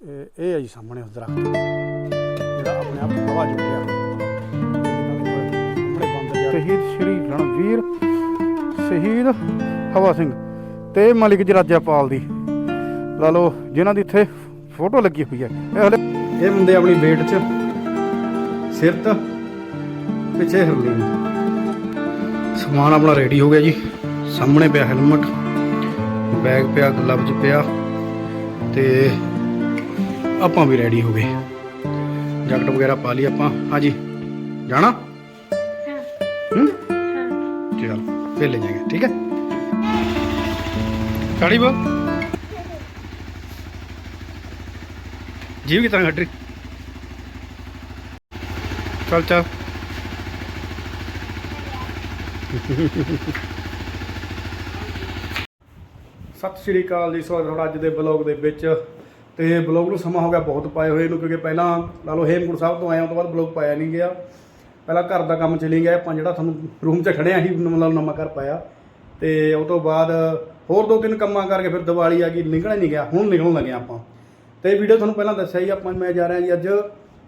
ਇਹ ਇਹ ਹੈ ਜੀ ਸਾਹਮਣੇ ਉਸ ਦਰਖਤ ਜਿਹੜਾ ਆਪਣੇ ਆਪ ਹਵਾ ਜੁੜਿਆ ਸਾਹਮਣੇ ਬੰਦ ਜਿਹਾ ਸ਼ਹੀਦ ਸ਼੍ਰੀ ਰਣਵੀਰ ਸ਼ਹੀਦ ਹਵਾ ਸਿੰਘ ਤੇ ਮਲਿਕ ਜਰਾਜਾਪਾਲ ਦੀ। ਲਾ ਲਓ ਜਿਨ੍ਹਾਂ ਦੀ ਇੱਥੇ ਫੋਟੋ ਲੱਗੀ ਹੋਈ ਹੈ। ਇਹ ਹਲੇ ਇਹ ਬੰਦੇ ਆਪਣੀ ਵੇਟ 'ਚ ਸਿਰ ਤੇ ਪਿੱਛੇ ਹਰਲੀਨ ਸਮਾਨ ਆਪਣਾ ਰੈਡੀ ਹੋ ਗਿਆ ਜੀ। ਸਾਹਮਣੇ ਪਿਆ ਹੈਲਮਟ ਬੈਗ ਪਿਆ ਗਲਵਜ਼ ਪਿਆ ਤੇ ਆਪਾਂ ਵੀ ਰੈਡੀ ਹੋ ਗਏ। ਜੈਕਟ ਵਗੈਰਾ ਪਾ ਲਈ ਆਪਾਂ। ਹਾਂਜੀ ਜਾਣਾ? ਹੂੰ। ਚਲ ਫਿਰ ਲੈ ਠੀਕ ਹੈ? ਕਾੜੀ ਬੋ। ਜੀਵ ਕੀ ਤਰ੍ਹਾਂ ਹੱਟਰੀ ਚੱਲ ਚੱਲ। ਸਤਿ ਸ਼੍ਰੀ ਅਕਾਲ ਜੀ ਸਵਾਗਤ ਹੈ ਤੁਹਾਡਾ ਅੱਜ ਦੇ ਬਲੌਗ ਦੇ ਵਿੱਚ। ਤੇ ਬਲੌਗ ਨੂੰ ਸਮਾਂ ਹੋ ਗਿਆ ਬਹੁਤ ਪਾਏ ਹੋਏ ਨੂੰ, ਕਿਉਂਕਿ ਪਹਿਲਾਂ ਲਾ ਲਓ ਹੇਮਕੁੰਟ ਸਾਹਿਬ ਤੋਂ ਆਇਆ ਉਸ ਤੋਂ ਬਾਅਦ ਬਲੌਗ ਪਾਇਆ ਨਹੀਂ ਗਿਆ। ਪਹਿਲਾਂ ਘਰ ਦਾ ਕੰਮ ਚੱਲੀ ਗਿਆ, ਆਪਾਂ ਜਿਹੜਾ ਤੁਹਾਨੂੰ ਰੂਮ 'ਚ ਖੜੇ ਆਂ ਸੀ ਮਤਲਬ ਨਵਾਂ ਘਰ ਪਾਇਆ। ਤੇ ਉਸ ਤੋਂ ਬਾਅਦ ਹੋਰ ਦੋ ਤਿੰਨ ਕੰਮਾਂ ਕਰਕੇ ਫਿਰ ਦੀਵਾਲੀ ਆ ਗਈ ਨਿਕਲ ਨਹੀਂ ਗਿਆ, ਹੁਣ ਨਿਕਲਣ ਲੱਗੇ ਆਪਾਂ। ਤੇ ਵੀਡੀਓ ਤੁਹਾਨੂੰ ਪਹਿਲਾਂ ਦੱਸਿਆ ਹੀ, ਆਪਾਂ ਮੈਂ ਜਾ ਰਿਹਾ ਜੀ ਅੱਜ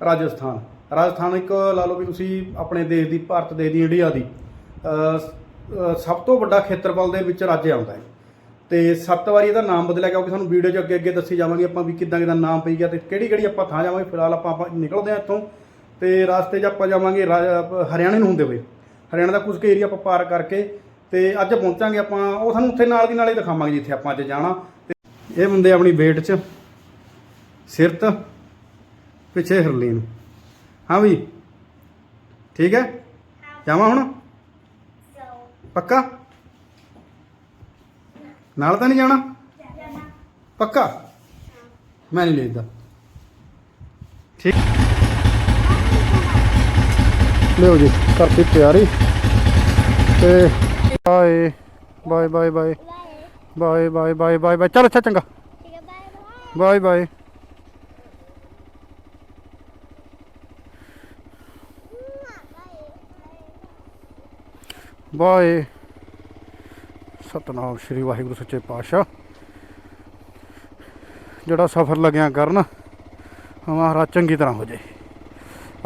ਰਾਜਸਥਾਨ। ਰਾਜਸਥਾਨ ਇੱਕ ਲਾ ਲਓ ਵੀ ਤੁਸੀਂ ਆਪਣੇ ਦੇਸ਼ ਦੀ, ਭਾਰਤ ਦੇਸ਼ ਦੀ ਇੰਡੀਆ ਦੀ ਸਭ ਤੋਂ ਵੱਡਾ ਖੇਤਰਫਲ ਦੇ ਵਿੱਚ ਰਾਜ ਆਉਂਦਾ ਹੈ। ਤੇ ਸੱਤ ਵਾਰੀ ਇਹਦਾ ਨਾਮ ਬਦਲਿਆ ਕਿਉਂਕਿ ਸਾਨੂੰ ਵੀਡੀਓ 'ਚ ਅੱਗੇ ਅੱਗੇ ਦੱਸੀ ਜਾਵਾਂਗੇ ਆਪਾਂ ਵੀ ਕਿੱਦਾਂ ਕਿੱਦਾਂ ਨਾਮ ਪਈ ਗਿਆ ਤੇ ਕਿਹੜੀ ਕਿਹੜੀ ਆਪਾਂ ਥਾਂ ਜਾਵਾਂਗੇ। ਫਿਲਹਾਲ ਆਪਾਂ ਆਪਾਂ ਨਿਕਲਦੇ ਹਾਂ ਇੱਥੋਂ ਤੇ ਰਾਸਤੇ 'ਚ ਆਪਾਂ ਜਾਵਾਂਗੇ ਹਰਿਆਣੇ ਨੂੰ ਹੁੰਦੇ ਹੋਏ। ਹਰਿਆਣਾ ਦਾ ਕੁਝ ਕੁ ਏਰੀਆ ਆਪਾਂ ਪਾਰ ਕਰਕੇ ਤੇ ਅੱਜ ਪਹੁੰਚਾਂਗੇ ਆਪਾਂ ਉਹ ਸਾਨੂੰ ਉੱਥੇ ਨਾਲ ਦੀ ਨਾਲ ਹੀ ਦਿਖਾਵਾਂਗੇ ਜਿੱਥੇ ਆਪਾਂ ਅੱਜ ਜਾਣਾ। ਤੇ ਇਹ ਬੰਦੇ ਆਪਣੀ ਵੇਟ 'ਚ। ਸਿਰ ਤੇ ਪਿੱਛੇ ਹਰਲੀਨ। ਹਾਂ ਵੀ ਠੀਕ ਹੈ? ਜਾਵਾਂ ਹੁਣ? ਪੱਕਾ? ਨਾਲ ਤਾਂ ਨਹੀਂ ਜਾਣਾ? ਪੱਕਾ? ਮੈਂ ਨਹੀਂ ਲੈਦਾ ਠੀਕ। ਲਿਓ ਜੀ, ਕਰਤੀ ਤਿਆਰੀ। ਤੇ bye bye bye bye. Bye bye bye bye bye. ਚਲ ਅੱਛਾ, ਚੰਗਾ। Bye bye. Bye. Satnam Shri Waheguru ਸੱਚੇ ਪਾਤਸ਼ਾਹ। ਜਿਹੜਾ ਸਫ਼ਰ ਲੱਗਿਆ ਕਰਨ ਹਮਾਰਾ ਚੰਗੀ ਤਰ੍ਹਾਂ ਹੋ ਜਾਏ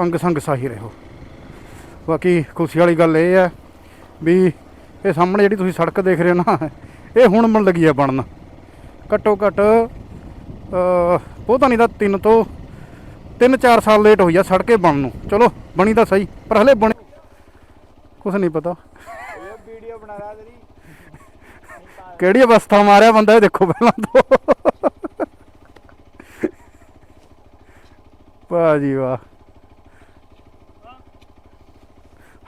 ਅੰਗ ਸੰਗ ਸਾਹੀ ਰਹੋ। ਬਾਕੀ ਖੁਸ਼ੀ ਵਾਲੀ ਗੱਲ ਇਹ ਹੈ ਵੀ ਇਹ ਸਾਹਮਣੇ ਜਿਹੜੀ ਤੁਸੀਂ ਸੜਕ ਦੇਖ ਰਹੇ ਹੋ ਨਾ, ਇਹ ਹੁਣ ਮਨ ਲੱਗੀ ਆ ਬਣਨ। ਘੱਟੋ ਘੱਟ ਅ ਪਤਾ ਨਹੀਂ ਦਾ 3 ਤੋਂ 3-4 ਸਾਲ ਲੇਟ ਹੋਈ ਆ ਸੜਕੇ ਬਣਨ ਨੂੰ। ਚਲੋ, ਬਣੀ ਤਾਂ ਸਹੀ, ਪਰ ਹਲੇ ਬਣੇ ਕੁਛ ਨਹੀਂ ਪਤਾ। ਵੀਡੀਓ ਬਣਾ ਰਹਾ ਤੇਰੀ। ਕਿਹੜੀ ਅਵਸਥਾ ਮਾਰਿਆ ਬੰਦਾ ਇਹ ਦੇਖੋ ਪਹਿਲਾਂ ਤੋਂ। ਭਾਜੀ ਵਾਹ।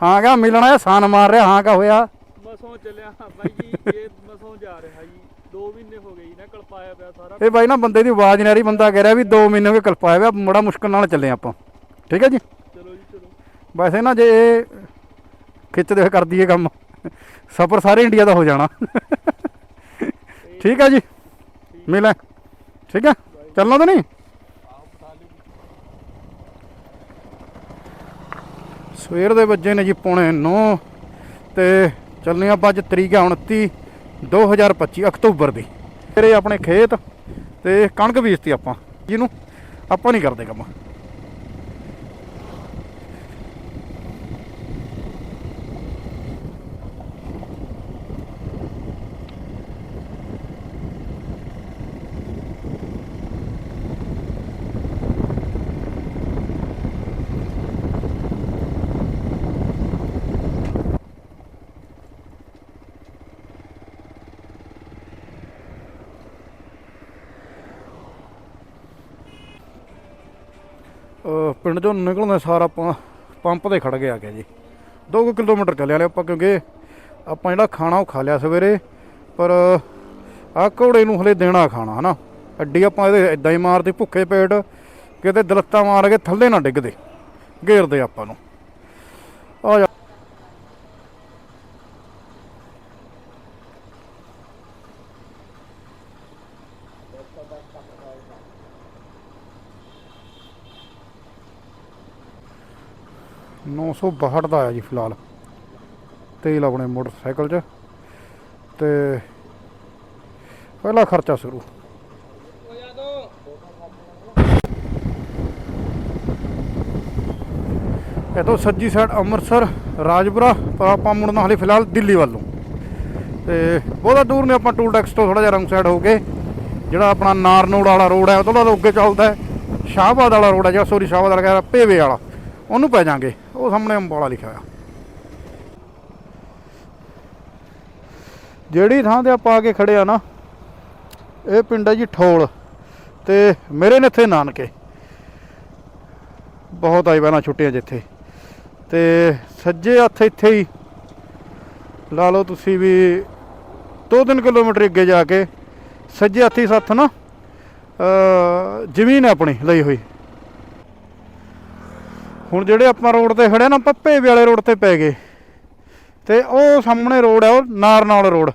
ਹਾਂ ਕਾ ਮਿਲਣਾ ਹੈ ਸਾਨ ਮਾਰ ਰਿਹਾ ਹਾਂ ਕਾ ਹੋਇਆ? ਮਸੋਂ ਚੱਲਿਆ ਬਾਈ ਜੀ ਇਹ ਮਸੋਂ ਜਾ ਰਿਹਾ ਜੀ। 2 ਮਹੀਨੇ ਹੋ ਗਏ ਜੀ ਨਾ ਕਲਪਾਇਆ ਪਿਆ ਸਾਰਾ। ਇਹ ਬਾਈ ਨਾ ਬੰਦੇ ਦੀ ਆਵਾਜ਼ ਨਹੀਂ ਆ ਰਹੀ ਬੰਦਾ ਕਹਿ ਰਿਹਾ ਵੀ 2 ਮਹੀਨੇ ਹੋ ਗਏ ਕਲਪਾਇਆ ਹੋਇਆ ਬੜਾ ਮੁਸ਼ਕਲ ਨਾਲ ਚੱਲੇ ਆਪਾਂ। ਠੀਕ ਹੈ ਜੀ? ਚਲੋ ਜੀ ਚਲੋ। ਵੈਸੇ ਨਾ ਜੇ ਇਹ ਖਿੱਚਦੇ ਹੋਏ ਕਰਦੀ ਹੈ ਕੰਮ ਸਫਰ ਸਾਰੇ ਇੰਡੀਆ ਦਾ ਹੋ ਜਾਣਾ। ਠੀਕ ਹੈ ਜੀ। ਮਿਲਾਂ ਠੀਕ ਹੈ ਚੱਲਣਾ ਤਾਂ ਨਹੀਂ? ਸਵੇਰ ਦੇ ਵੱਜੇ ਨੇ ਜੀ ਪੌਣੇ 9 ਤੇ ਚੱਲਨੇ ਆਪਾਂ ਅੱਜ ਤਰੀਕ ਹੈ 29 2025 ਅਕਤੂਬਰ ਦੀ। ਤੇਰੇ ਆਪਣੇ ਖੇਤ ਤੇ ਕਣਕ ਬੀਜਤੀ ਆਪਾਂ। ਜਿਹਨੂੰ ਆਪਾਂ ਨਹੀਂ ਕਰਦੇ ਕੰਮ। ਪਿੰਡ ਚੋਂ ਨਿਕਲਣ ਸਾਰ ਆਪਾਂ ਪੰਪ ਤੇ ਖੜ ਗਏ ਆ ਗਿਆ ਜੀ। 2 ਕਿਲੋਮੀਟਰ ਚੱਲਿਆ ਲਿਆ ਆਪਾਂ ਕਿਉਂਕਿ ਆਪਾਂ ਜਿਹੜਾ ਖਾਣਾ ਉਹ ਖਾ ਲਿਆ ਸਵੇਰੇ, ਪਰ ਆਹ ਘੋੜੇ ਨੂੰ ਹਲੇ ਦੇਣਾ ਖਾਣਾ, ਹਨਾ? ਅੱਡੀ ਆਪਾਂ ਇਹਦੇ ਇਦਾਂ ਹੀ ਮਾਰਦੇ ਭੁੱਖੇ ਪੇਟ, ਕਿਤੇ ਦਲੱਤਾਂ ਮਾਰ ਕੇ ਥੱਲੇ ਨਾ ਡਿੱਗਦੇ, ਘੇਰਦੇ ਆਪਾਂ ਨੂੰ। 962 ਦਾ ਆਇਆ ਜੀ ਫਿਲਹਾਲ। ਤੇਲ ਆਪਣੇ ਮੋਟਰਸਾਈਕਲ 'ਚ ਤੇ ਪਹਿਲਾ ਖਰਚਾ ਸ਼ੁਰੂ। ਇਹ ਤੋਂ ਸੱਜੀ ਸਾਈਡ ਅੰਮ੍ਰਿਤਸਰ, ਰਾਜਪੁਰਾ, ਪਰ ਆਪਾਂ ਮੁੜਨਾ ਹਲੇ ਫਿਲਹਾਲ ਦਿੱਲੀ ਵੱਲੋਂ। ਤੇ ਬਹੁਤਾ ਦੂਰ ਨਹੀਂ, ਆਪਾਂ ਟੂਲ ਟੈਕਸ ਤੋਂ ਥੋੜਾ ਜਿਹਾ ਰੰਗ ਸਾਈਡ ਹੋ ਕੇ, ਜਿਹੜਾ ਆਪਣਾ ਨਾਰਨੋੜ ਵਾਲਾ ਰੋਡ ਹੈ, ਉਹ ਤੋਂ ਅੱਗੇ ਚੱਲਦਾ ਹੈ। ਸ਼ਾਹਬਾਦ ਵਾਲਾ ਰੋਡ ਹੈ, ਜਿਹੜਾ ਸੋਰੀ ਸ਼ਾਹਬਾਦ ਵਾਲਾ ਕਹਿੰਦਾ ਪੇਵੇ ਵਾਲਾ। ਉਹਨੂੰ ਪੈ ਜਾਾਂਗੇ। ਉਹ ਸਾਹਮਣੇ ਅੰਬਾਲਾ ਲਿਖਿਆ ਹੋਇਆ। ਜਿਹੜੀ ਥਾਂ ਤੇ ਆਪਾਂ ਆ ਕੇ ਖੜੇ ਆ ਨਾ, ਇਹ ਪਿੰਡ ਹੈ ਜੀ ਠੋਲ ਤੇ ਮੇਰੇ ਨੇ ਇੱਥੇ ਨਾਨਕੇ। ਬਹੁਤ ਆਈ ਪਹਿਲਾਂ ਛੁੱਟੀਆਂ ਜਿੱਥੇ ਤੇ ਸੱਜੇ ਹੱਥ ਇੱਥੇ ਹੀ, ਲਾ ਲਓ ਤੁਸੀਂ ਵੀ 2-3 ਕਿਲੋਮੀਟਰ ਅੱਗੇ ਜਾ ਕੇ, ਸੱਜੇ ਹੱਥੀ ਸੱਥ ਨਾ ਜ਼ਮੀਨ ਆਪਣੀ ਲਈ ਹੋਈ। ਹੁਣ ਜਿਹੜੇ ਆਪਾਂ ਰੋਡ ਤੇ ਖੜੇ ਨਾ, ਪੱਪੇ ਵਾਲੇ ਰੋਡ ਤੇ ਪੈ ਗਏ। ਤੇ ਉਹ ਸਾਹਮਣੇ ਰੋਡ ਹੈ ਉਹ ਨਾਰਨਾਲ ਰੋਡ।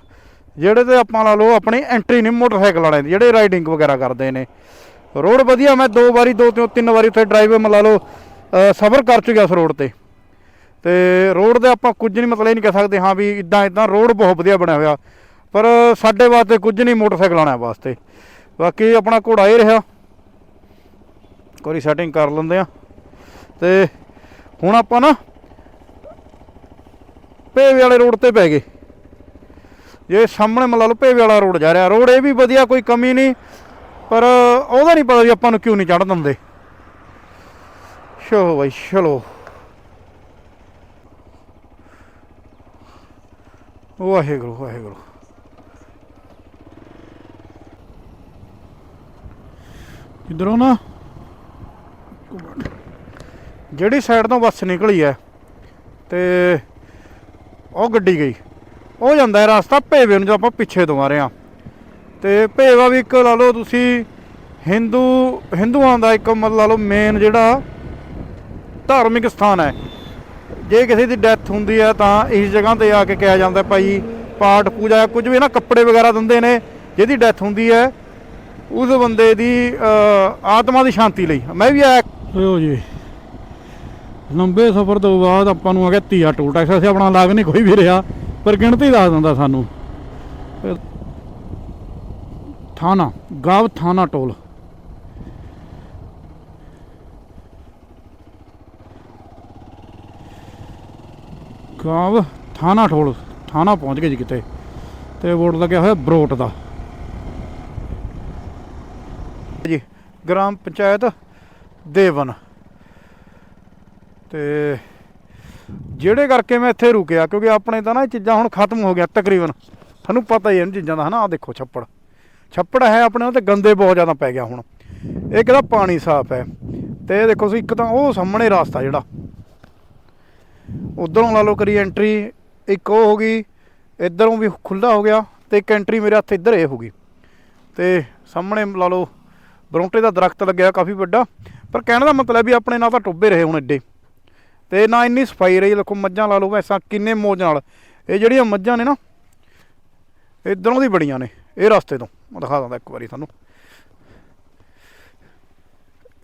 ਜਿਹੜੇ ਤੇ ਆਪਾਂ ਲਾ ਲਓ, ਆਪਣੀ ਐਂਟਰੀ ਨਹੀਂ, ਮੋਟਰਸਾਈਕਲ ਵਾਲਿਆਂ ਦੀ, ਜਿਹੜੇ ਰਾਈਡਿੰਗ ਵਗੈਰਾ ਕਰਦੇ ਨੇ। ਰੋਡ ਵਧੀਆ, ਮੈਂ ਦੋ ਵਾਰੀ, ਦੋ ਤਿੰਨ ਤਿੰਨ ਵਾਰੀ ਉੱਥੇ ਡਰਾਈਵ ਲਾ ਲਓ ਸਫ਼ਰ ਕਰ ਚੁੱਕਿਆ ਉਸ ਰੋਡ ਤੇ। ਤੇ ਰੋਡ ਦੇ ਆਪਾਂ ਕੁਝ ਨਹੀਂ, ਮਤਲਬ ਇਹ ਨਹੀਂ ਕਹਿ ਸਕਦੇ, ਹਾਂ ਵੀ ਇਦਾਂ ਇਦਾਂ ਰੋਡ ਬਹੁਤ ਵਧੀਆ ਬਣਿਆ ਹੋਇਆ। ਪਰ ਸਾਡੇ ਵਾਸਤੇ ਕੁਝ ਨਹੀਂ ਮੋਟਰਸਾਈਕਲ ਆਉਣਾ ਵਾਸਤੇ। ਬਾਕੀ ਆਪਣਾ ਘੋੜਾ ਹੀ ਰਿਹਾ। ਕੋਈ ਸੈਟਿੰਗ ਕਰ ਲੈਂਦੇ ਆ ਤੇ ਹੁਣ ਆਪਾਂ ਨਾ ਭੇਵੇ ਵਾਲੇ ਰੋਡ ਤੇ ਪੈ ਗਏ। ਜੇ ਸਾਹਮਣੇ ਮੰਨ ਲਓ ਭੇਵੇ ਵਾਲਾ ਰੋਡ ਜਾ ਰਿਹਾ, ਰੋਡ ਇਹ ਵੀ ਵਧੀਆ, ਕੋਈ ਕਮੀ ਨਹੀਂ, ਪਰ ਉਹਦਾ ਨਹੀਂ ਪਤਾ ਵੀ ਆਪਾਂ ਨੂੰ ਕਿਉਂ ਨਹੀਂ ਚੜ ਦਿੰਦੇ। ਚਲੋ ਬਾਈ, ਚਲੋ। ਵਾਹਿਗੁਰੂ ਵਾਹਿਗੁਰੂ। ਇਧਰੋਂ ਨਾ ਜਿਹੜੀ ਸਾਈਡ ਤੋਂ ਬੱਸ ਨਿਕਲੀ ਹੈ ਤੇ ਉਹ ਗੱਡੀ ਗਈ। ਉਹ ਜਾਂਦਾ ਹੈ ਰਸਤਾ ਭੇਵੇ ਨੂੰ ਜੋ ਆਪਾਂ ਪਿੱਛੇ ਤੋਂ ਆ ਰਹੇ ਹਾਂ। ਤੇ ਭੇਵਾ ਵੀ ਇੱਕ ਲਾ ਲਓ ਤੁਸੀਂ ਹਿੰਦੂ ਹਿੰਦੂਆਂ ਦਾ ਇੱਕ ਮਤਲਬ ਲਾ ਲਓ ਮੇਨ ਜਿਹੜਾ ਧਾਰਮਿਕ ਸਥਾਨ ਹੈ। ਜੇ ਕਿਸੇ ਦੀ ਡੈਥ ਹੁੰਦੀ ਹੈ ਤਾਂ ਇਸ ਜਗ੍ਹਾ ਤੇ ਆ ਕੇ ਕਿਹਾ ਜਾਂਦਾ ਭਾਈ ਪਾਠ ਪੂਜਾ ਕੁਝ ਵੀ ਨਾ, ਕੱਪੜੇ ਵਗੈਰਾ ਦਿੰਦੇ ਨੇ। ਜਿਹਦੀ ਡੈਥ ਹੁੰਦੀ ਹੈ, ਉਸ ਬੰਦੇ ਦੀ ਆਤਮਾ ਦੀ ਸ਼ਾਂਤੀ ਲਈ। ਮੈਂ ਵੀ ਆਇਆ ਲੋ ਜੀ। ਲੰਬੇ ਸਫ਼ਰ ਤੋਂ ਬਾਅਦ ਆਪਾਂ ਨੂੰ ਆ ਗਿਆ ਧੀਆ ਟੋਲ ਟੈਕਸ ਅਸੀਂ ਆਪਣਾ ਲਾਗ ਨਹੀਂ ਕੋਈ ਵੀ ਰਿਹਾ, ਪਰ ਗਿਣਤੀ ਦੱਸ ਦਿੰਦਾ ਸਾਨੂੰ। ਥਾਣਾ, ਗਾਵ ਥਾਣਾ ਟੋਲ ਗਾਵ ਥਾਣਾ ਟੋਲ ਥਾਣਾ ਪਹੁੰਚ ਗਏ ਜੀ ਕਿਤੇ, ਤੇ ਬੋਰਡ ਲੱਗਿਆ ਹੋਇਆ ਬਰੋਟ ਦਾ। ਜੀ, ਗ੍ਰਾਮ ਪੰਚਾਇਤ ਦੇਵਨ। ਤੇ ਜਿਹੜੇ ਕਰਕੇ ਮੈਂ ਇੱਥੇ ਰੁਕਿਆ, ਕਿਉਂਕਿ ਆਪਣੇ ਤਾਂ ਨਾ ਇਹ ਚੀਜ਼ਾਂ ਹੁਣ ਖਤਮ ਹੋ ਗਿਆ ਤਕਰੀਬਨ। ਤੁਹਾਨੂੰ ਪਤਾ ਹੀ ਹੈ ਇਹਨਾਂ ਚੀਜ਼ਾਂ ਦਾ ਹਨਾ ਆ ਦੇਖੋ ਛੱਪੜ। ਛੱਪੜ ਹੈ ਆਪਣੇ ਉਹ ਤੇ ਗੰਦੇ ਬਹੁਤ ਜ਼ਿਆਦਾ ਪੈ ਗਿਆ ਹੁਣ। ਇਹ ਤਾਂ ਪਾਣੀ ਸਾਫ਼ ਹੈ? ਤੇ ਇਹ ਦੇਖੋ ਤੁਸੀਂ, ਇੱਕ ਤਾਂ ਉਹ ਸਾਹਮਣੇ ਰਸਤਾ ਜਿਹੜਾ। ਉਧਰੋਂ ਲਾ ਲਓ ਕਰੀ ਐਂਟਰੀ ਇੱਕ ਉਹ ਹੋ ਗਈ, ਇਧਰੋਂ ਵੀ ਖੁੱਲਾ ਹੋ ਗਿਆ, ਤੇ ਇੱਕ ਐਂਟਰੀ ਮੇਰੇ ਹੱਥ ਇੱਧਰ ਇਹ ਹੋ ਗਈ। ਤੇ ਸਾਹਮਣੇ ਲਾ ਲਓ, ਬਰੌਂਟੇ ਦਾ ਦਰਖਤ ਲੱਗਿਆ, ਕਾਫੀ ਵੱਡਾ। ਪਰ ਕਹਿਣ ਦਾ ਮਤਲਬ ਵੀ ਆਪਣੇ ਨਾਲ ਤਾਂ ਟੁੱਬੇ ਰਹੇ ਹੁਣ ਐਡੇ ਤੇ ਨਾ ਇੰਨੀ ਸਫ਼ਾਈ ਰਹੀ, ਦੇਖੋ ਮੱਝਾਂ ਲਾ ਲਓ ਵੈਸਾ ਕਿੰਨੇ ਮੋਜ ਨਾਲ। ਇਹ ਜਿਹੜੀਆਂ ਮੱਝਾਂ ਨੇ ਨਾ ਇਧਰੋਂ ਦੀ ਬੜੀਆਂ ਨੇ, ਇਹ ਰਸਤੇ ਤੋਂ। ਮੈਂ ਦਿਖਾ ਦਿੰਦਾ ਇੱਕ ਵਾਰੀ ਤੁਹਾਨੂੰ।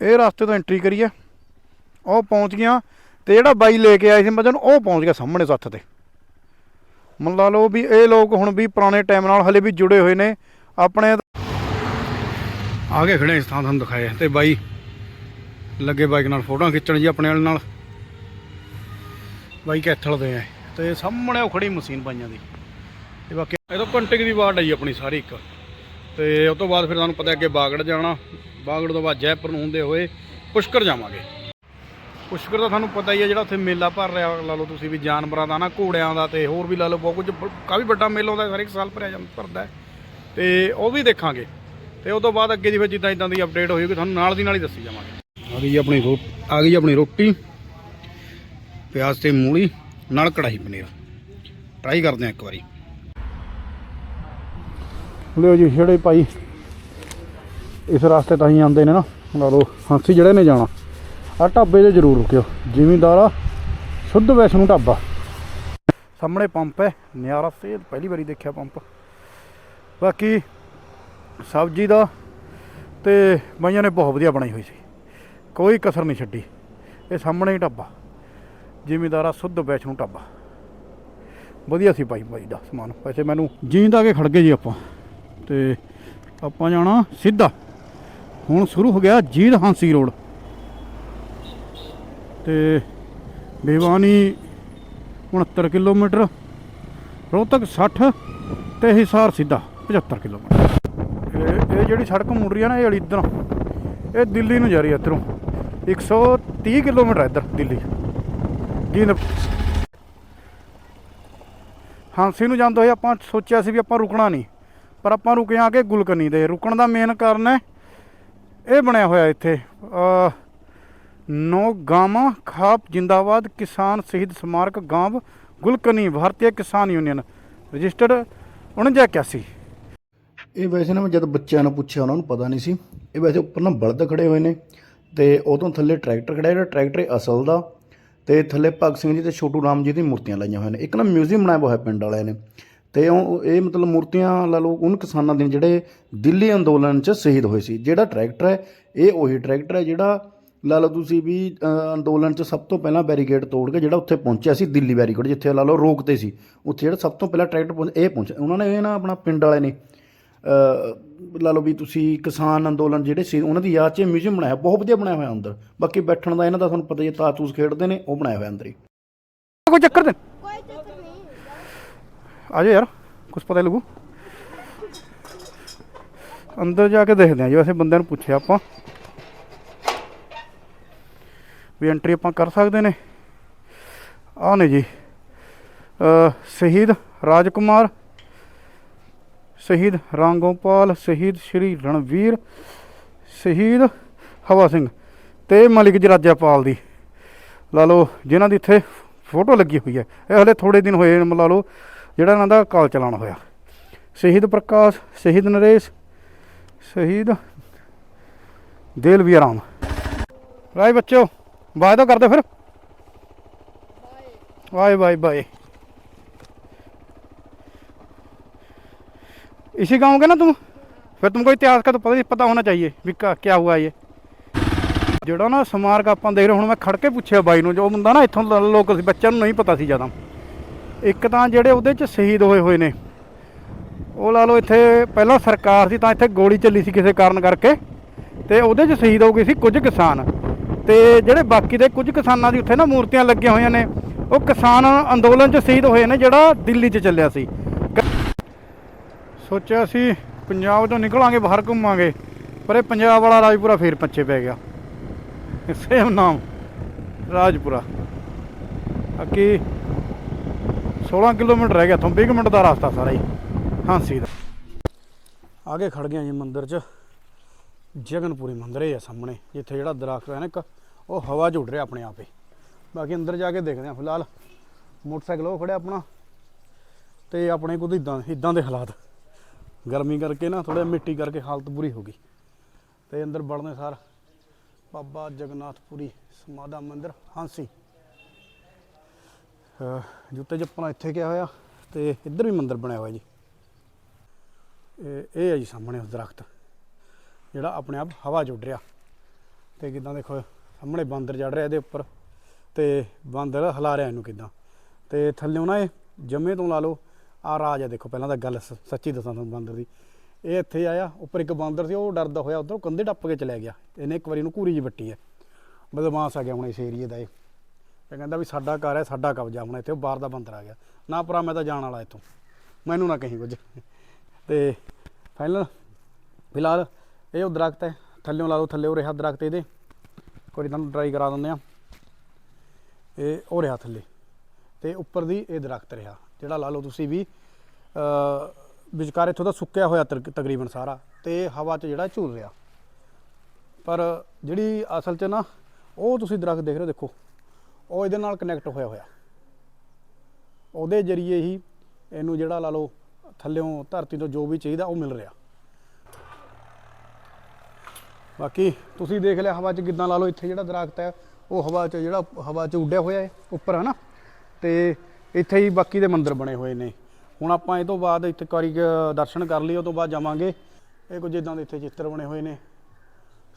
ਇਹ ਰਸਤੇ ਤੋਂ ਐਂਟਰੀ ਕਰੀਏ। ਉਹ ਪਹੁੰਚ ਗਿਆ ਤੇ ਜਿਹੜਾ ਬਾਈ ਲੈ ਕੇ ਆਏ ਸੀ ਮੱਝਾਂ ਨੂੰ, ਉਹ ਪਹੁੰਚ ਗਿਆ ਸਾਹਮਣੇ ਸੱਥ ਤੇ। ਮੰਨ ਲਾ ਲਓ ਵੀ ਇਹ ਲੋਕ ਹੁਣ ਵੀ ਪੁਰਾਣੇ ਟਾਈਮ ਨਾਲ ਹਲੇ ਵੀ ਜੁੜੇ ਹੋਏ ਨੇ, ਆਪਣੇ ਆ ਗਏ ਖੜੇ ਇਸ ਥਾਂ ਤੁਹਾਨੂੰ ਦਿਖਾਏ ਤੇ ਬਾਈ, ਲੱਗੇ ਬਾਈਕ ਨਾਲ ਫੋਟੋਆਂ ਖਿੱਚਣ ਜੀ ਆਪਣੇ ਵਾਲੇ ਨਾਲ। ਬਾਈ ਕੈਥਲ ਦੇ ਆ ਤੇ ਸਾਹਮਣੇ ਉਹ ਖੜੀ ਮਸ਼ੀਨ ਪਾਈਆਂ ਦੀ। ਤੇ ਬਾਕੀ ਇਹ ਤੋਂ ਘੰਟੇ ਦੀ ਵਾਰਡ ਆਈ ਆਪਣੀ ਸਾਰੀ ਇੱਕ। ਤੇ ਉਸ ਤੋਂ ਬਾਅਦ ਫਿਰ ਤੁਹਾਨੂੰ ਪਤਾ ਅੱਗੇ ਬਾਗੜ ਜਾਣਾ। ਬਾਗੜ ਤੋਂ ਬਾਅਦ ਜੈਪੁਰ ਨੂੰ ਹੁੰਦੇ ਹੋਏ ਪੁਸ਼ਕਰ ਜਾਵਾਂਗੇ। ਪੁਸ਼ਕਰ ਦਾ ਤੁਹਾਨੂੰ ਪਤਾ ਹੀ ਹੈ ਜਿਹੜਾ ਉੱਥੇ ਮੇਲਾ ਭਰ ਰਿਹਾ, ਲਾ ਲਓ ਤੁਸੀਂ ਵੀ ਜਾਨਵਰਾਂ ਦਾ ਨਾ, ਘੋੜਿਆਂ ਦਾ ਤੇ ਹੋਰ ਵੀ ਲਾ ਲਓ ਬਹੁਤ ਕੁਝ। ਕਾਫੀ ਵੱਡਾ ਮੇਲਾ ਹੁੰਦਾ ਹਰ ਇੱਕ ਸਾਲ ਭਰਿਆ ਜਾਂਦਾ, ਭਰਦਾ ਹੈ। ਤੇ ਉਹ ਵੀ ਦੇਖਾਂਗੇ। ਤੇ ਉਸ ਤੋਂ ਬਾਅਦ ਅੱਗੇ ਦੀ ਫਿਰ ਜਿੱਦਾਂ ਇਦਾਂ ਦੀ ਅਪਡੇਟ ਹੋਏਗੀ ਤੁਹਾਨੂੰ ਨਾਲ ਦੀ ਨਾਲ ਹੀ ਦੱਸੀ ਜਾਵਾਂਗੇ। ਆ ਗਈ ਜੀ ਆਪਣੀ ਰੋ ਆ ਗਈ ਆਪਣੀ ਰੋਟੀ। ਪਿਆਜ਼ ਤੇ ਮੂਲੀ ਨਾਲ ਕੜਾਹੀ ਪਨੀਰ। ਟਰਾਈ ਕਰਦੇ ਹਾਂ ਇੱਕ ਵਾਰੀ। ਲਿਓ ਜੀ, ਜਿਹੜੇ ਭਾਈ ਇਸ ਰਸਤੇ ਤਾਂ ਹੀ ਆਉਂਦੇ ਨੇ ਨਾ, ਲਾ ਲਓ ਹਾਂਸੀ ਜਿਹੜੇ ਨੇ ਜਾਣਾ। ਆ ਢਾਬੇ ਤੇ ਜ਼ਰੂਰ ਰੁਕਿਓ। ਜ਼ਿਮੀਂਦਾਰਾ ਸ਼ੁੱਧ ਵੈਸ਼ਨੂੰ ਢਾਬਾ। ਸਾਹਮਣੇ ਪੰਪ ਹੈ, ਨਿਆਰਾ ਸੇ ਪਹਿਲੀ ਵਾਰੀ ਦੇਖਿਆ ਪੰਪ। ਬਾਕੀ ਸਬਜ਼ੀ ਦਾ ਤੇ ਬਾਈਆਂ ਨੇ ਬਹੁਤ ਵਧੀਆ ਬਣਾਈ ਹੋਈ ਸੀ। ਕੋਈ ਕਸਰ ਨਹੀਂ ਛੱਡੀ। ਇਹ ਸਾਹਮਣੇ ਹੀ ਢਾਬਾ। ਜ਼ਿਮੀਦਾਰਾ ਸ਼ੁੱਧ ਵੈਸ਼ਨੂੰ ਢਾਬਾ ਵਧੀਆ ਸੀ ਭਾਈ ਭਾਈ ਦਾ ਸਮਾਨ। ਵੈਸੇ ਮੈਨੂੰ ਜੀਂਦ ਆ ਕੇ ਖੜ ਗਏ ਜੀ ਆਪਾਂ। ਤੇ ਆਪਾਂ ਜਾਣਾ ਸਿੱਧਾ। ਹੁਣ ਸ਼ੁਰੂ ਹੋ ਗਿਆ ਜੀਂਦ ਹਾਂਸੀ ਰੋਡ। ਤੇ ਬੇਵਾਨੀ 69 ਕਿਲੋਮੀਟਰ, ਰੋਹਤਕ 60 ਤੇ ਹਿਸਾਰ ਸਿੱਧਾ 75 ਕਿਲੋਮੀਟਰ। ਇਹ ਇਹ ਜਿਹੜੀ ਸੜਕ ਮੁੜ ਰਹੀ ਹੈ ਨਾ, ਇਹ ਵਾਲੀ ਇੱਧਰੋਂ। ਇਹ ਦਿੱਲੀ ਨੂੰ ਜਾ ਰਹੀ ਹੈ ਇੱਧਰੋਂ। 130 ਕਿਲੋਮੀਟਰ ਹੈ ਇੱਧਰ, ਦਿੱਲੀ। ਜਿੰਦ ਹਾਂਸੀ ਨੂੰ ਜਾਂਦੇ ਹੋਏ ਆਪਾਂ ਸੋਚਿਆ ਸੀ ਵੀ ਆਪਾਂ ਰੁਕਣਾ ਨਹੀਂ, ਪਰ ਆਪਾਂ ਰੁਕੇ ਆ ਕੇ ਗੁਲਕਨੀ ਦੇ। ਰੁਕਣ ਦਾ ਮੇਨ ਕਾਰਨ ਹੈ, ਇਹ ਬਣਿਆ ਹੋਇਆ ਇੱਥੇ। ਨੋ ਗਾਮਾ ਖਾਪ ਜਿੰਦਾਬਾਦ ਕਿਸਾਨ ਸ਼ਹੀਦ ਸਮਾਰਕ ਗਾਂਵ ਗੁਲਕਨੀ ਭਾਰਤੀ ਕਿਸਾਨ ਯੂਨੀਅਨ, ਰਜਿਸਟਰਡ 4981 ਇਹ ਵੈਸੇ ਨਾ ਮੈਂ ਜਦ ਬੱਚਿਆਂ ਨੂੰ ਪੁੱਛਿਆ ਉਹਨਾਂ ਨੂੰ ਪਤਾ ਨਹੀਂ ਸੀ। ਇਹ ਵੈਸੇ ਉੱਪਰ ਨਾ ਬਲਦ ਖੜੇ ਹੋਏ ਨੇ ਤੇ ਉਦੋਂ ਥੱਲੇ ਟਰੈਕਟਰ ਖੜਾ ਜਿਹੜਾ ਟਰੈਕਟਰ ਅਸਲ ਦਾ ਤੇ ਥੱਲੇ ਭਗਤ ਸਿੰਘ ਜੀ ਤੇ ਛੋਟੂ ਰਾਮ ਜੀ ਦੀ ਮੂਰਤੀਆਂ ਲਾਈਆਂ ਹੋਈਆਂ ਨੇ। ਇੱਕ ਨਾ ਮਿਊਜ਼ੀਅਮ ਬਣਾਇਆ ਹੋਇਆ ਪਿੰਡ ਵਾਲਿਆਂ ਨੇ। ਤੇ ਉਹ, ਇਹ ਮਤਲਬ ਮੂਰਤੀਆਂ ਲਾ ਲਓ, ਉਹਨਾਂ ਕਿਸਾਨਾਂ ਦੀਆਂ ਜਿਹੜੇ ਦਿੱਲੀ ਅੰਦੋਲਨ 'ਚ ਸ਼ਹੀਦ ਹੋਏ ਸੀ। ਜਿਹੜਾ ਟਰੈਕਟਰ ਹੈ, ਇਹ ਉਹੀ ਟਰੈਕਟਰ ਹੈ ਜਿਹੜਾ ਲਾ ਲਓ ਤੁਸੀਂ ਵੀ ਅੰਦੋਲਨ 'ਚ ਸਭ ਤੋਂ ਪਹਿਲਾਂ ਬੈਰੀਕੇਡ ਤੋੜ ਕੇ ਜਿਹੜਾ ਉੱਥੇ ਪਹੁੰਚਿਆ ਸੀ, ਦਿੱਲੀ ਬੈਰੀਕੇਡ ਜਿੱਥੇ ਲਾ ਲਓ ਰੋਕਦੇ ਸੀ। ਉੱਥੇ ਜਿਹੜਾ ਸਭ ਤੋਂ ਪਹਿਲਾਂ ਟਰੈਕਟਰ ਪਹੁੰਚ, ਇਹ ਪਹੁੰਚਿਆ ਉਹਨਾਂ ਨੇ ਇਹ ਨਾ ਆਪਣਾ ਪਿੰਡ ਵਾਲੇ ਨੇ ਲਾ ਲਓ ਵੀ ਤੁਸੀਂ ਕਿਸਾਨ ਅੰਦੋਲਨ ਜਿਹੜੇ ਸੀ ਉਹਨਾਂ ਦੀ ਯਾਦ 'ਚ ਮਿਊਜ਼ੀਅਮ ਬਣਾਇਆ ਬਹੁਤ ਵਧੀਆ ਬਣਾਇਆ ਹੋਇਆ ਅੰਦਰ। ਬਾਕੀ ਬੈਠਣ ਦਾ ਇਹਨਾਂ ਦਾ ਤੁਹਾਨੂੰ ਪਤਾ ਹੀ ਹੈ ਤਾਤੂਸ ਖੇਡਦੇ ਨੇ ਉਹ ਬਣਾਇਆ ਹੋਇਆ ਅੰਦਰ ਹੀ। ਕੋਈ ਚੱਕਰ ਤੇ? ਕੋਈ ਚੱਕਰ ਨਹੀਂ। ਆ ਜਾਓ ਯਾਰ ਕੁਝ ਪਤਾ ਲੱਗੂ। ਅੰਦਰ ਜਾ ਕੇ ਦੇਖਦੇ ਆ ਜੀ ਵੈਸੇ ਬੰਦਿਆਂ ਨੂੰ ਪੁੱਛਿਆ ਆਪਾਂ। ਵੀ ਐਂਟਰੀ ਆਪਾਂ ਕਰ ਸਕਦੇ ਨੇ। ਆ ਨੇ ਜੀ ਅ ਸ਼ਹੀਦ ਰਾਜਕੁਮਾਰ ਸ਼ਹੀਦ ਰਾਮਗੋਪਾਲ, ਸ਼ਹੀਦ ਸ਼੍ਰੀ ਰਣਵੀਰ, ਸ਼ਹੀਦ ਹਵਾ ਸਿੰਘ ਤੇ ਮਲਿਕ ਜਰਾਜਾਪਾਲ ਦੀ। ਲਾ ਲਓ, ਜਿਨ੍ਹਾਂ ਦੀ ਇੱਥੇ ਫੋਟੋ ਲੱਗੀ ਹੋਈ ਹੈ। ਇਹ ਹਲੇ ਥੋੜੇ ਦਿਨ ਹੋਏ ਲਾ ਲਓ, ਜਿਹੜਾ ਇਹਨਾਂ ਦਾ ਕਾਲ ਚਲਾਣਾ ਹੋਇਆ। ਸ਼ਹੀਦ ਪ੍ਰਕਾਸ਼, ਸ਼ਹੀਦ ਨਰੇਸ਼, ਸ਼ਹੀਦ ਦੇਲਵੀ ਆਰਾਮ। ਰਾਈ ਬੱਚੋ ਬਾਏ ਤਾਂ ਕਰਦੇ ਫਿਰ। ਬਾਏ ਬਾਏ ਬਾਏ इसी गांव के ना तुम फिर तुमको इतिहास का तो पता नहीं पता होना चाहिए भी का- क्या हुआ ये ਜਿਹੜਾ ਨਾ ਸਮਾਰਕ ਆਪਾਂ ਦੇਖ ਰਹੇ ਹੁਣ ਮੈਂ ਖੜ ਕੇ ਪੁੱਛਿਆ ਬਾਈ ਨੂੰ ਜੋ ਬੰਦਾ ਨਾ ਇੱਥੋਂ ਦਾ ਲੋਕਲ ਸੀ ਬੱਚਿਆਂ ਨੂੰ ਨਹੀਂ ਪਤਾ ਸੀ ਜ਼ਿਆਦਾ ਇੱਕ ਤਾਂ ਜਿਹੜੇ ਉਹਦੇ ਚ ਸ਼ਹੀਦ ਹੋਏ ਹੋਏ ਨੇ ਉਹ ਲਾ ਲਓ ਇੱਥੇ ਪਹਿਲਾਂ ਸਰਕਾਰ ਸੀ ਤਾਂ ਇੱਥੇ ਗੋਲੀ ਚੱਲੀ ਸੀ ਕਿਸੇ ਕਾਰਨ ਕਰਕੇ ਤੇ ਉਹਦੇ ਚ ਸ਼ਹੀਦ ਹੋ ਗਏ ਸੀ ਕੁਝ ਕਿਸਾਨ ਤੇ ਜਿਹੜੇ ਬਾਕੀ ਦੇ ਕੁਝ ਕਿਸਾਨਾਂ ਦੀ ਉੱਥੇ ਨਾ ਮੂਰਤੀਆਂ ਲੱਗੀਆਂ ਹੋਈਆਂ ਨੇ ਉਹ ਕਿਸਾਨ ਅੰਦੋਲਨ ਚ ਸ਼ਹੀਦ ਹੋਏ ਨੇ ਜਿਹੜਾ ਦਿੱਲੀ ਚ ਚੱਲਿਆ ਸੀ ਕ- ਸੋਚਿਆ ਸੀ ਪੰਜਾਬ ਤੋਂ ਨਿਕਲਾਂਗੇ, ਬਾਹਰ ਘੁੰਮਾਂਗੇ, ਪਰ ਇਹ ਪੰਜਾਬ ਵਾਲਾ ਰਾਜਪੁਰਾ ਫੇਰ ਪੱਛੇ ਪੈ ਗਿਆ। ਸੇਮ ਨਾਮ, ਰਾਜਪੁਰਾ। ਅੱਗੇ 16 ਕਿਲੋਮੀਟਰ ਰਹਿ ਗਿਆ, ਇੱਥੋਂ 20 ਮਿੰਟ ਦਾ ਰਸਤਾ ਸਾਰਾ ਹੀ, ਹਾਂਸੀ ਦਾ। ਆਗੇ ਖੜ ਗਿਆ ਜੀ ਮੰਦਿਰ 'ਚ। ਜਗਨਪੁਰੀ ਮੰਦਿਰ ਇਹ ਆ ਸਾਹਮਣੇ, ਜਿੱਥੇ ਜਿਹੜਾ ਦਰਖਤ ਹੈ ਨਾ ਇੱਕ, ਉਹ ਹਵਾ 'ਚ ਉੱਡ ਰਿਹਾ ਆਪਣੇ ਆਪੇ ਬਾਕੀ ਅੰਦਰ ਜਾ ਕੇ ਦੇਖਦੇ ਆ ਫਿਲਹਾਲ। ਮੋਟਰਸਾਈਕਲ ਉਹ ਖੜਿਆ ਆਪਣਾ, ਤੇ ਆਪਣੇ ਕੋਲ ਇਦਾਂ ਇਦਾਂ ਦੇ ਹਾਲਾਤ। ਗਰਮੀ ਕਰਕੇ ਨਾ ਥੋੜਾ ਮਿੱਟੀ ਕਰਕੇ ਹਾਲਤ ਬੁਰੀ ਹੋ ਗਈ। ਤੇ ਅੰਦਰ ਵੜਨੇ ਸਾਰ ਬਾਬਾ ਜਗਨਨਾਥਪੁਰੀ ਸਮਾਦਾ ਮੰਦਿਰ, ਹਾਂਸੀ। ਜੁੱਤੇ ਜੱਪਣਾ ਇੱਥੇ ਕਿਹਾ ਹੋਇਆ ਤੇ ਇੱਧਰ ਵੀ ਮੰਦਿਰ ਬਣਿਆ ਹੋਇਆ ਜੀ। ਇਹ ਇਹ ਹੈ ਜੀ ਸਾਹਮਣੇ ਉਸ ਦਰਖਤ, ਜਿਹੜਾ ਆਪਣੇ ਆਪ ਹਵਾ 'ਚ ਰਿਹਾ। ਤੇ ਕਿਦਾਂ ਦੇਖੋ, ਸਾਹਮਣੇ ਬਾਂਦਰ ਚੜ ਰਿਹਾ ਇਹਦੇ ਉੱਪਰ ਤੇ ਬਾਂਦਰ ਹਿਲਾ ਰਿਹਾ ਇਹਨੂੰ ਕਿਦਾਂ। ਤੇ ਥੱਲੇ ਨਾ ਇਹ ਜੰਮੇ ਤੋਂ ਲਾ ਲਓ ਆ ਰਾਜ ਹੈ ਦੇਖੋ, ਪਹਿਲਾਂ ਤਾਂ ਗੱਲ ਸ- ਸੱਚੀ ਦੱਸਾਂ ਤੁਹਾਨੂੰ ਬਾਂਦਰ ਦੀ। ਇਹ ਇੱਥੇ ਆਇਆ, ਉੱਪਰ ਇੱਕ ਬਾਂਦਰ ਸੀ, ਉਹ ਡਰਦਾ ਹੋਇਆ ਉਧਰੋਂ ਕੰਧੇ ਟੱਪ ਕੇ ਚਲਾ ਗਿਆ। ਇਹਨੇ ਇੱਕ ਵਾਰੀ ਨੂੰ ਘੂਰੀ ਜੀ ਵੱਟੀ ਹੈ। ਬਦਮਾਸ਼ ਆ ਗਿਆ ਹੁਣ ਇਸ ਏਰੀਏ ਦਾ ਇਹ। ਇਹ ਕਹਿੰਦਾ ਵੀ ਸਾਡਾ ਘਰ ਹੈ, ਸਾਡਾ ਕਬਜ਼ਾ ਹੁਣ ਇੱਥੇ, ਉਹ ਬਾਹਰ ਦਾ ਬਾਂਦਰ ਆ ਗਿਆ। ਨਾ ਭਰਾ, ਮੈਂ ਤਾਂ ਜਾਣ ਵਾਲਾ ਇੱਥੋਂ। ਮੈਨੂੰ ਨਾ ਕਹੀਂ ਕੁਝ। ਤੇ ਫਾਈਨਲ ਫਿਲਹਾਲ ਇਹ ਉਹ ਦਰਖਤ ਹੈ, ਥੱਲਿਓਂ ਲਾ ਲਓ ਥੱਲੇ ਰਿਹਾ ਦਰਖਤ ਇਹਦੇ। ਕੋਈ ਤੁਹਾਨੂੰ ਟਰਾਈ ਕਰਾ ਦਿੰਦੇ ਆ ਇਹ ਉਹ ਰਿਹਾ ਥੱਲੇ। ਤੇ ਉੱਪਰ ਦੀ ਇਹ ਦਰਖਤ ਰਿਹਾ। ਜਿਹੜਾ ਲਾ ਲਓ ਤੁਸੀਂ ਵੀ ਵਿਚਕਾਰ ਇੱਥੋਂ ਦਾ ਸੁੱਕਿਆ ਹੋਇਆ ਤਰ- ਤਕਰੀਬਨ ਸਾਰਾ ਤੇ ਹਵਾ 'ਚ ਜਿਹੜਾ ਝੂਲ ਰਿਹਾ। ਪਰ ਜਿਹੜੀ ਅਸਲ 'ਚ ਨਾ, ਉਹ ਤੁਸੀਂ ਦਰਖਤ ਦੇਖ ਰਹੇ ਹੋ, ਦੇਖੋ, ਉਹ ਇਹਦੇ ਨਾਲ ਕਨੈਕਟ ਹੋਇਆ ਹੋਇਆ। ਉਹਦੇ ਜਰੀਏ ਹੀ ਇਹਨੂੰ ਜਿਹੜਾ ਲਾ ਲਓ, ਥੱਲਿਓਂ ਧਰਤੀ ਤੋਂ ਜੋ ਵੀ ਚਾਹੀਦਾ ਉਹ ਮਿਲ ਰਿਹਾ। ਬਾਕੀ ਤੁਸੀਂ ਦੇਖ ਲਿਆ ਹਵਾ 'ਚ ਕਿਦਾਂ ਲਾ ਲਓ, ਇੱਥੇ ਜਿਹੜਾ ਦਰਖਤ ਹੈ, ਉਹ ਹਵਾ 'ਚ ਜਿਹੜਾ, ਹਵਾ 'ਚ ਉੱਡਿਆ ਹੋਇਆ ਹੈ, ਉੱਪਰ ਹੈ ਨਾ ਤੇ ਇੱਥੇ ਹੀ ਬਾਕੀ ਦੇ ਮੰਦਿਰ ਬਣੇ ਹੋਏ ਨੇ। ਹੁਣ ਆਪਾਂ ਇਹ ਤੋਂ ਬਾਅਦ ਇੱਥੇ ਇੱਕ ਵਾਰੀ ਦਰਸ਼ਨ ਕਰ ਲਈ ਉਹ ਤੋਂ ਬਾਅਦ ਜਾਵਾਂਗੇ। ਇਹ ਕੁਝ ਇਦਾਂ ਦੇ ਇੱਥੇ ਚਿੱਤਰ ਬਣੇ ਹੋਏ ਨੇ।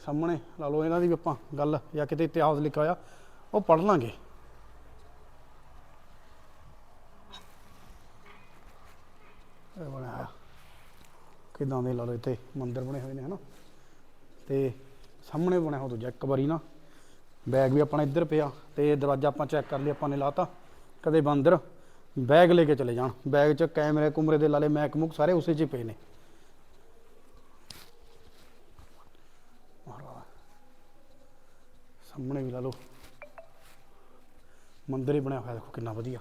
ਸਾਹਮਣੇ ਲਾ ਲਓ ਇਹਨਾਂ ਦੀ ਵੀ ਆਪਾਂ ਗੱਲ, ਜਾਂ ਕਿਤੇ ਇਤਿਹਾਸ ਲਿਖਿਆ ਹੋਇਆ, ਉਹ ਪੜ੍ਹ ਲਾਂਗੇ। ਇਹ ਬਣਿਆ ਹੋਇਆ ਕਿਦਾਂ ਦੇ ਲਾ ਲਓ ਇੱਥੇ ਮੰਦਿਰ ਬਣੇ ਹੋਏ ਨੇ, ਹਨਾ? ਤੇ ਸਾਹਮਣੇ ਬਣਿਆ ਹੋ ਦੂਜਾ ਇੱਕ ਵਾਰੀ ਨਾ। ਬੈਗ ਵੀ ਆਪਣਾ ਇੱਧਰ ਪਿਆ, ਤੇ ਦਰਵਾਜ਼ਾ ਆਪਾਂ ਚੈੱਕ ਕਰ ਲਿਆ ਆਪਾਂ ਨੇ ਲਾਤਾ। ਕਦੇ ਬਾਂਦਰ, ਬੈਗ ਲੈ ਕੇ ਚਲੇ ਜਾਣ। ਬੈਗ 'ਚ ਕੈਮਰੇ ਕੁਮਰੇ ਦੇ ਲਾਲੇ ਮੈਕ ਮੁਕ ਸਾਰੇ ਉਸੇ 'ਚ ਹੀ ਪਏ ਨੇ। ਸਾਹਮਣੇ ਵੀ ਲਾ ਲਓ। ਮੰਦਿਰ ਹੀ ਬਣਿਆ ਹੋਇਆ, ਦੇਖੋ ਕਿੰਨਾ ਵਧੀਆ।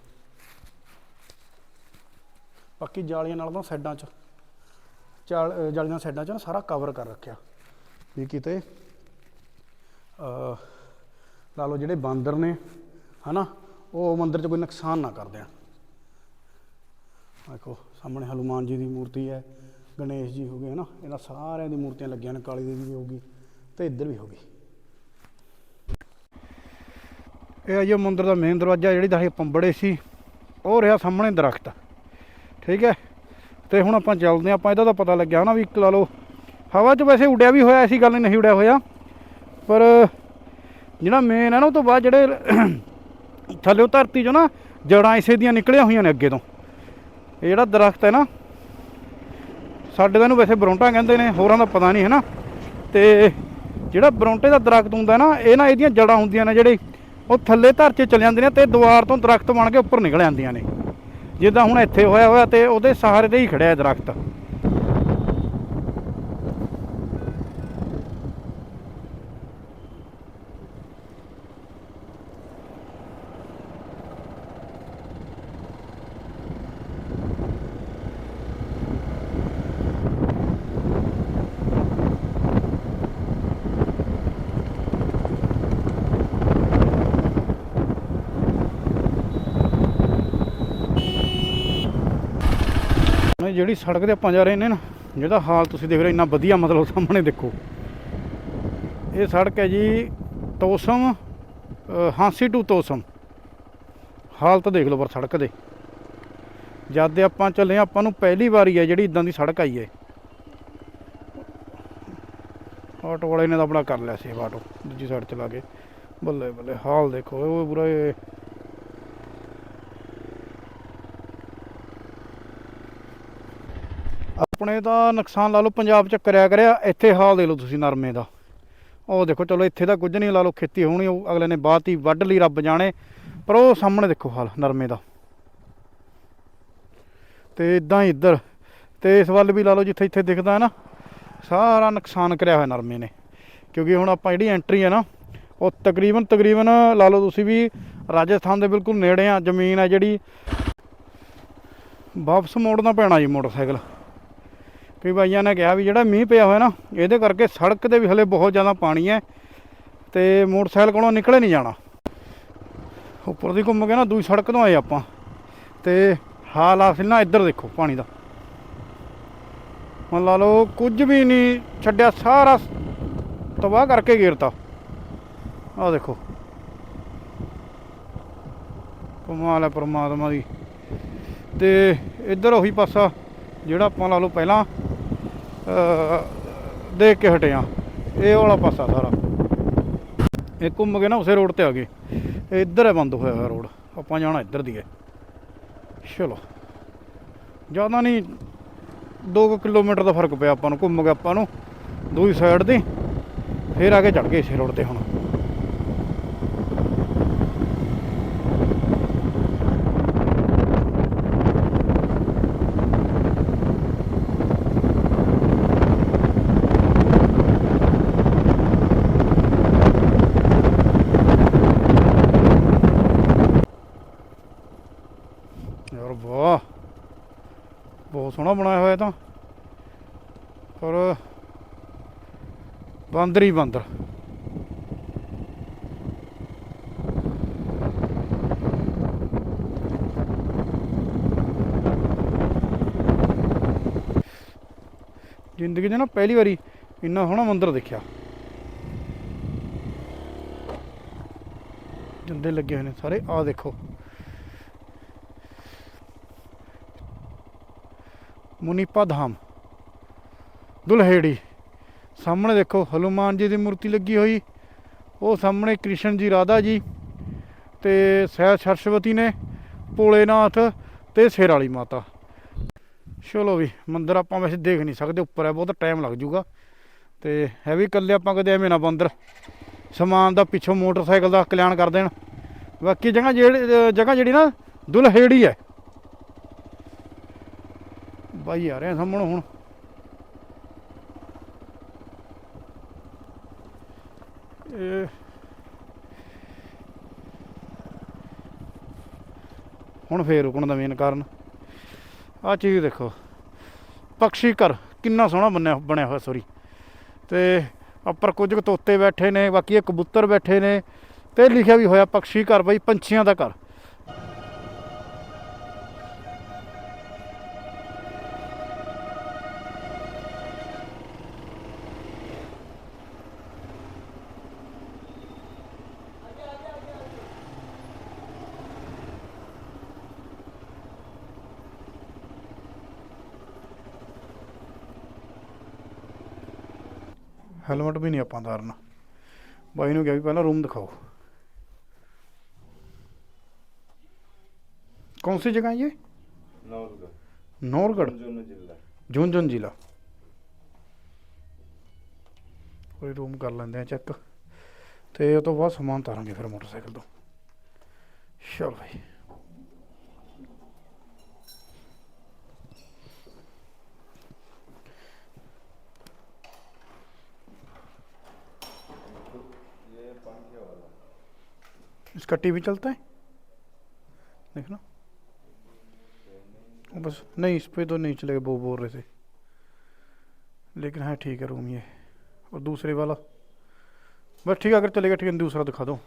ਬਾਕੀ ਜਾਲੀਆਂ ਨਾਲ ਤਾਂ ਸਾਈਡਾਂ 'ਚ, ਚਾਲ ਜਾਲੀਆਂ ਸਾਈਡਾਂ 'ਚ ਨਾ ਸਾਰਾ ਕਵਰ ਕਰ ਰੱਖਿਆ। ਵੀ ਕਿਤੇ ਅ ਲਾ ਲਓ ਜਿਹੜੇ ਬਾਂਦਰ ਨੇ, ਹਨਾ? ਉਹ ਮੰਦਿਰ 'ਚ ਕੋਈ ਨੁਕਸਾਨ ਨਾ ਕਰ ਦੇਣ ਦੇਖੋ, ਸਾਹਮਣੇ ਹਨੂਮਾਨ ਜੀ ਦੀ ਮੂਰਤੀ ਹੈ, ਗਣੇਸ਼ ਜੀ ਹੋ ਗਏ, ਹਨਾ? ਇਹਨਾਂ ਸਾਰਿਆਂ ਦੀ ਮੂਰਤੀਆਂ ਲੱਗੀਆਂ ਨੇ, ਕਾਲੀ ਦੇਵੀ ਵੀ ਹੋਗੀ ਤੇ ਇੱਧਰ ਵੀ ਹੋਗੀ ਇਹ ਆ ਜੀ ਉਹ ਮੰਦਿਰ ਦਾ ਮੇਨ ਦਰਵਾਜ਼ਾ, ਜਿਹੜੀ ਦਾਹੇ ਪੰਬੜੇ ਸੀ, ਉਹ ਰਿਹਾ ਸਾਹਮਣੇ ਦਰਖਤ। ਠੀਕ ਹੈ? ਤੇ ਹੁਣ ਆਪਾਂ ਚੱਲਦੇ ਹਾਂ, ਆਪਾਂ ਇਹਦਾ ਤਾਂ ਪਤਾ ਲੱਗਿਆ ਨਾ ਵੀ ਇੱਕ ਲਾ ਲਓ, ਹਵਾ 'ਚ ਵੈਸੇ ਉੱਡਿਆ ਵੀ ਹੋਇਆ, ਐਸੀ ਗੱਲ ਨਹੀਂ ਉੱਡਿਆ ਹੋਇਆ। ਪਰ ਜਿਹੜਾ ਮੇਨ ਹੈ ਨਾ, ਉਹ ਤੋਂ ਬਾਅਦ ਜਿਹੜੇ ਥੱਲੇ ਧਰਤੀ 'ਚੋਂ ਨਾ ਜੜਾਂ ਇਸੇ ਦੀਆਂ ਨਿਕਲੀਆਂ ਹੋਈਆਂ ਨੇ ਅੱਗੇ ਤੋਂ। ਇਹ ਜਿਹੜਾ ਦਰਖਤ ਹੈ ਨਾ, ਸਾਡੇ ਤਾਂ ਇਹਨੂੰ ਵੈਸੇ ਬਰੋਂਟਾ ਕਹਿੰਦੇ ਨੇ, ਹੋਰਾਂ ਦਾ ਪਤਾ ਨਹੀਂ ਹੈ ਨਾ। ਤੇ ਜਿਹੜਾ ਬਰੋਂਟੇ ਦਾ ਦਰਖਤ ਹੁੰਦਾ ਨਾ, ਇਹ ਨਾ ਇਹਦੀਆਂ ਜੜਾਂ ਹੁੰਦੀਆਂ ਨੇ ਜਿਹੜੇ, ਉਹ ਥੱਲੇ ਧਰਤੀ 'ਚ ਚਲੇ ਜਾਂਦੇ ਨੇ ਤੇ ਦੀਵਾਰ ਤੋਂ ਦਰਖਤ ਬਣ ਕੇ ਉੱਪਰ ਨਿਕਲ ਜਾਂਦੀਆਂ ਨੇ। ਜਿੱਦਾਂ ਹੁਣ ਇੱਥੇ ਹੋਇਆ ਹੋਇਆ ਤੇ ਉਹਦੇ ਸਹਾਰੇ ਤੇ ਹੀ ਖੜਿਆ ਹੈ ਦਰਖਤ ਹੁਣ ਇਹ ਜਿਹੜੀ ਸੜਕ ਤੇ ਆਪਾਂ ਜਾ ਰਹੇ ਨੇ ਨਾ, ਜਿਹਦਾ ਹਾਲ ਤੁਸੀਂ ਦੇਖ ਰਹੇ ਹੋ, ਇੰਨਾ ਵਧੀਆ ਮਤਲਬ ਸਾਹਮਣੇ ਦੇਖੋ। ਇਹ ਸੜਕ ਹੈ ਜੀ ਤੋਸਮ ਹਾਂਸੀ ਟੂ ਤੋਸਮ। ਹਾਲਤ ਦੇਖ ਲਓ ਪਰ ਸੜਕ ਦੇ। ਜਦ ਦੇ ਆਪਾਂ ਚੱਲੇ ਆਪਾਂ ਨੂੰ ਪਹਿਲੀ ਵਾਰੀ ਹੈ ਜਿਹੜੀ ਇਦਾਂ ਦੀ ਸੜਕ ਆਈ ਹੈ। ਆਟੋ ਵਾਲੇ ਨੇ ਤਾਂ ਆਪਣਾ ਕਰ ਲਿਆ ਸੀ ਆਟੋ, ਦੂਜੀ ਸਾਈਡ ਚਲਾ ਕੇ। ਬੱਲੇ ਬੱਲੇ, ਹਾਲ ਦੇਖੋ, ਉਹ ਪੂਰਾ ਆਪਣੇ ਤਾਂ ਨੁਕਸਾਨ ਲਾ ਲਓ, ਪੰਜਾਬ ਚ ਕਰਿਆ ਕਰਿਆ, ਇੱਥੇ ਹਾਲ ਦੇ ਲਓ ਤੁਸੀਂ ਨਰਮੇ ਦਾ। ਉਹ ਦੇਖੋ, ਚਲੋ ਇੱਥੇ ਤਾਂ ਕੁਝ ਨਹੀਂ ਲਾ ਲਓ, ਖੇਤੀ ਹੋਣੀ, ਉਹ ਅਗਲੇ ਨੇ ਬਾਤ ਹੀ ਵੱਢ ਲਈ, ਰੱਬ ਜਾਣੇ। ਪਰ ਉਹ ਸਾਹਮਣੇ ਦੇਖੋ ਹਾਲ, ਨਰਮੇ ਦਾ। ਤੇ ਇਦਾਂ ਹੀ ਇੱਧਰ, ਤੇ ਇਸ ਵੱਲ ਵੀ ਲਾ ਲਓ, ਜਿੱਥੇ ਇੱਥੇ ਦਿਖਦਾ ਹੈ ਨਾ, ਸਾਰਾ ਨੁਕਸਾਨ ਕਰਿਆ ਹੋਇਆ ਨਰਮੇ ਨੇ। ਕਿਉਂਕਿ ਹੁਣ ਆਪਾਂ ਜਿਹੜੀ ਐਂਟਰੀ ਹੈ ਨਾ, ਉਹ ਤਕਰੀਬਨ ਤਕਰੀਬਨ ਲਾ ਲਓ ਤੁਸੀਂ ਵੀ ਰਾਜਸਥਾਨ ਦੇ ਬਿਲਕੁਲ ਨੇੜੇ ਆ, ਜ਼ਮੀਨ ਹੈ ਜਿਹੜੀ। ਵਾਪਸ ਮੋੜਨਾ ਪੈਣਾ ਜੀ ਮੋਟਰਸਾਈਕਲ। ਕਈ ਬਾਈਆਂ ਨੇ ਕਿਹਾ ਵੀ ਜਿਹੜਾ ਮੀਂਹ ਪਿਆ ਹੋਇਆ ਨਾ, ਇਹਦੇ ਕਰਕੇ ਸੜਕ ਤੇ ਵੀ ਹਲੇ ਬਹੁਤ ਜ਼ਿਆਦਾ ਪਾਣੀ ਹੈ ਤੇ ਮੋਟਰਸਾਈਕਲ ਕੋਲੋਂ ਨਿਕਲੇ ਨਹੀਂ ਜਾਣਾ। ਉੱਪਰ ਦੀ ਘੁੰਮ ਕੇ ਨਾ ਦੂਜੀ ਸੜਕ ਤੋਂ ਆਏ ਆਪਾਂ ਤੇ ਹਾਲ ਆਸਿਲ ਨਾ ਇੱਧਰ ਦੇਖੋ ਪਾਣੀ ਦਾ। ਮੰਨ ਲਾ ਲਓ ਕੁਝ ਵੀ ਨਹੀਂ ਛੱਡਿਆ, ਸਾਰਾ ਤਬਾਹ ਕਰਕੇ ਗੇਰਤਾ ਆਹ ਦੇਖੋ। ਕਮਾਲ ਹੈ ਪਰਮਾਤਮਾ ਦੀ। ਤੇ ਇੱਧਰ ਉਹੀ ਪਾਸਾ ਜਿਹੜਾ ਆਪਾਂ ਲਾ ਲਓ ਪਹਿਲਾਂ ਦੇਖ ਕੇ ਹਟਿਆ ਇਹ ਵਾਲਾ ਪਾਸਾ ਸਾਰਾ। ਇਹ ਘੁੰਮ ਕੇ ਨਾ ਉਸੇ ਰੋਡ ਤੇ ਆ ਗਏ। ਇਹ ਇੱਧਰ ਹੈ ਬੰਦ ਹੋਇਆ ਹੋਇਆ ਰੋਡ ਆਪਾਂ ਜਾਣਾ ਇੱਧਰ ਦੀ ਹੈ। ਚਲੋ। ਜ਼ਿਆਦਾ ਨਹੀਂ 2 ਕਿਲੋਮੀਟਰ ਦਾ ਫ਼ਰਕ ਪਿਆ ਆਪਾਂ ਨੂੰ। ਘੁੰਮ ਕੇ ਆਪਾਂ ਨੂੰ। ਦੂਜੀ ਸਾਈਡ ਦੀ। ਫਿਰ ਆ ਕੇ ਚੜ ਗਏ ਇਸੇ ਰੋਡ ਤੇ ਹੁਣ ਯਾਰ ਵਾਹ, ਬਹੁਤ ਸੋਹਣਾ ਬਣਾਇਆ ਹੋਇਆ ਤਾਂ। ਪਰ ਬਾਂਦਰ ਹੀ ਬਾਂਦਰ। ਜ਼ਿੰਦਗੀ 'ਚ ਨਾ ਪਹਿਲੀ ਵਾਰੀ ਇੰਨਾ ਸੋਹਣਾ ਮੰਦਿਰ ਦੇਖਿਆ। ਜਿੰਦੇ ਲੱਗੇ ਹੋਏ ਨੇ ਸਾਰੇ। ਆ ਦੇਖੋ। ਮੁਨੀਪਾ ਧਾਮ। ਦੁਲਹੇੜੀ। ਸਾਹਮਣੇ ਦੇਖੋ, ਹਨੂਮਾਨ ਜੀ ਦੀ ਮੂਰਤੀ ਲੱਗੀ ਹੋਈ। ਉਹ ਸਾਹਮਣੇ ਕ੍ਰਿਸ਼ਨ ਜੀ, ਰਾਧਾ ਜੀ ਤੇ ਸਹਿ ਸਰਸਵਤੀ ਨੇ, ਭੋਲੇਨਾਥ ਤੇ ਸ਼ੇਰ ਵਾਲੀ ਮਾਤਾ। ਚਲੋ ਵੀ, ਮੰਦਿਰ ਆਪਾਂ ਵੈਸੇ ਦੇਖ ਨਹੀਂ ਸਕਦੇ, ਉੱਪਰ ਹੈ, ਬਹੁਤ ਟਾਈਮ ਲੱਗ ਜੂਗਾ ਤੇ ਹੈ ਵੀ ਇਕੱਲੇ ਆਪਾਂ ਕਦੇ ਐਵੇਂ ਨਾ ਬੰਦਰ, ਸਮਾਨ ਦਾ ਪਿੱਛੋਂ ਮੋਟਰਸਾਈਕਲ ਦਾ ਕਲਿਆਣ ਕਰ ਦੇਣ। ਬਾਕੀ ਜਗ੍ਹਾ ਜਿਹੜੀ ਜਗ੍ਹਾ ਜਿਹੜੀ ਨਾ, ਦੁਲਹੇੜੀ ਹੈ। ਬਾਈ ਆ ਰਿਹਾ ਸਾਹਮਣੇ ਹੁਣ। ਇਹ ਹੁਣ ਫੇਰ ਰੁਕਣ ਦਾ ਮੇਨ ਕਾਰਨ। ਆ ਚੀਜ਼ ਦੇਖੋ। ਪਕਸ਼ੀ ਘਰ ਕਿੰਨਾ ਸੋਹਣਾ ਬਣਿਆ ਬਣਿਆ ਹੋਇਆ ਸੋਰੀ ਤੇ ਉੱਪਰ ਕੁਝ ਕੁ ਤੋਤੇ ਬੈਠੇ ਨੇ, ਬਾਕੀ ਇਹ ਕਬੂਤਰ ਬੈਠੇ ਨੇ। ਤੇ ਲਿਖਿਆ ਵੀ ਹੋਇਆ ਪਕਸ਼ੀ ਘਰ ਬਈ, ਪੰਛੀਆਂ ਦਾ ਘਰ। ਹੈਲਮਟ ਵੀ ਨਹੀਂ ਆਪਾਂ ਤਾਰਨਾ ਬਾਈ ਨੂੰ ਕਿਹਾ ਵੀ ਪਹਿਲਾਂ ਰੂਮ ਦਿਖਾਓ कौन सी जगह है ये नौरगढ़ झुंझुन जिला ਕੋਈ ਰੂਮ ਕਰ ਲੈਂਦੇ ਆ ਚੈੱਕ ਤੇ ਉਹ ਤੋਂ ਬਾਅਦ ਸਮਾਨ ਤਾਰਾਂਗੇ ਫਿਰ ਮੋਟਰਸਾਈਕਲ ਤੋਂ ਚਲ ਭਾਈ इसका टीवी चलता है? देखना। बस, नहीं, इस पर तो नहीं चलेगा, वो बोल रहे थे। लेकिन हाँ ठीक है रूम ये और दूसरे वाला? बस ठीक है, अगर चलेगा, ठीक है, दूसरा दिखा दो।